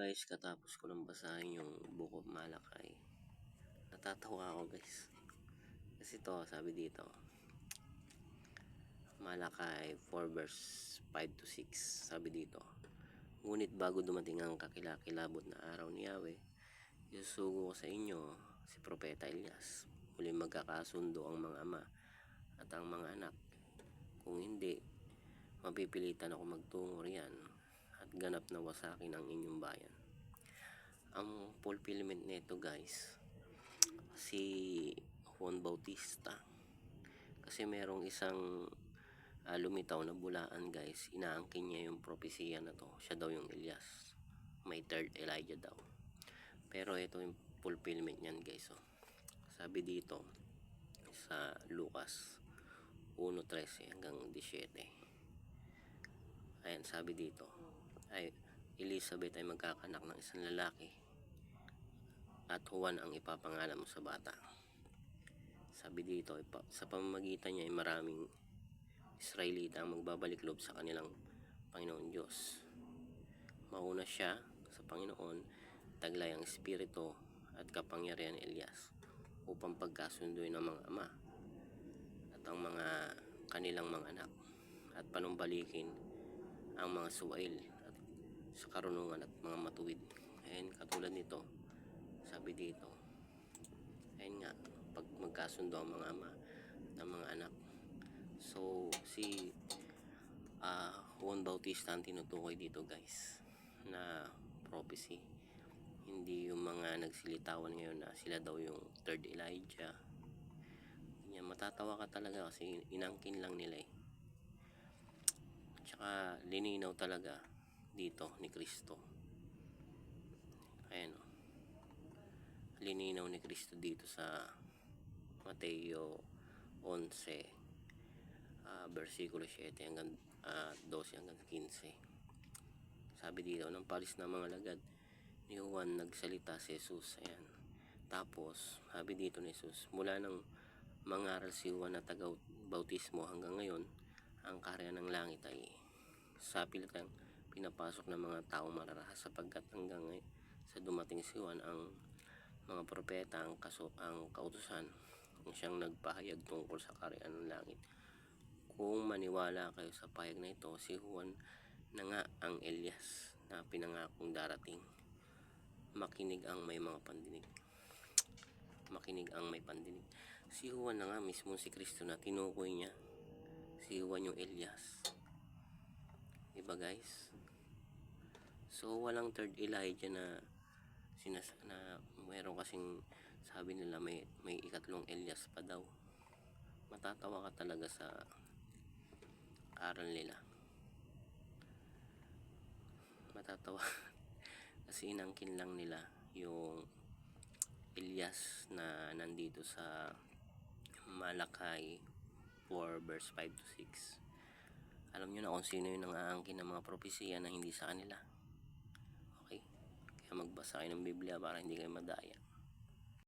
guys, katapos ko lang basahin yung Book of Malakay. Natatawa ako guys. Kasi to, sabi dito. Malakay 4 verse 5 to 6. Sabi dito. Ngunit bago dumating ang kakilakilabot na araw ni Yahweh, isusugo ko sa inyo si Propeta Elias. Muli magkakasundo ang mga ama at ang mga anak. Kung hindi, mapipilitan ako magtungo riyan at ganap na wasakin ang inyong bayan. Ang fulfillment nito guys, si Juan Bautista. Kasi merong isang ah, lumitaw na bulaan guys, inaangkin niya yung propesya na to. Siya daw yung Elias. May third Elijah daw. Pero ito yung fulfillment niyan guys. Oh. Sabi dito sa Lucas 1.13 hanggang 17. Ayan, sabi dito, ay Elizabeth ay magkakanak ng isang lalaki at Juan ang ipapangalan mo sa bata. Sabi dito, sa pamamagitan niya ay maraming Israelita ang magbabalik loob sa kanilang Panginoon Diyos. Mauna siya sa Panginoon, taglay ang Espiritu at kapangyarihan ni Elias upang pagkasunduin ng mga ama at ang mga kanilang mga anak at panumbalikin ang mga suwail sa karunungan at mga matuwid. Ayan, katulad nito, sabi dito, ayun nga, pag magkasundo ang mga ama ng mga anak. So, si ah Juan Bautista ang tinutukoy dito guys na prophecy. Hindi yung mga nagsilitawan ngayon na sila daw yung third Elijah. Yan, matatawa ka talaga kasi inangkin lang nila eh. Tsaka lininaw talaga dito ni Kristo. Ayan o. Lininaw ni Kristo dito sa Mateo 11 ah, versikulo 7 hanggang ah, 12 hanggang 15. Sabi dito, nang palis na mga lagad ni Juan nagsalita si Jesus. Ayan. Tapos, sabi dito ni Jesus, mula nang mangaral si Juan na taga bautismo hanggang ngayon, ang karya ng langit ay sa pilitang pinapasok ng mga taong mararahas sapagkat hanggang ngayon sa dumating si Juan ang mga propeta ang, kaso, ang kautusan ang siyang nagpahayag tungkol sa karya ng langit. Kung maniwala kayo sa pahayag na ito, si Juan na nga ang Elias na pinangakong darating. Makinig ang may mga pandinig. Makinig ang may pandinig. Si Juan na nga mismo si Kristo na tinukoy niya. Si Juan yung Elias. Diba guys? So walang third Elijah na sinas na mayroon kasing sabi nila may may ikatlong Elias pa daw. Matatawa ka talaga sa aral nila. Matatawa kasi inangkin lang nila yung Elias na nandito sa Malakay 4 verse 5 to 6 alam nyo na kung sino yung nangaangkin ng mga propesya na hindi sa kanila. Okay? Kaya magbasa kayo ng Biblia para hindi kayo madaya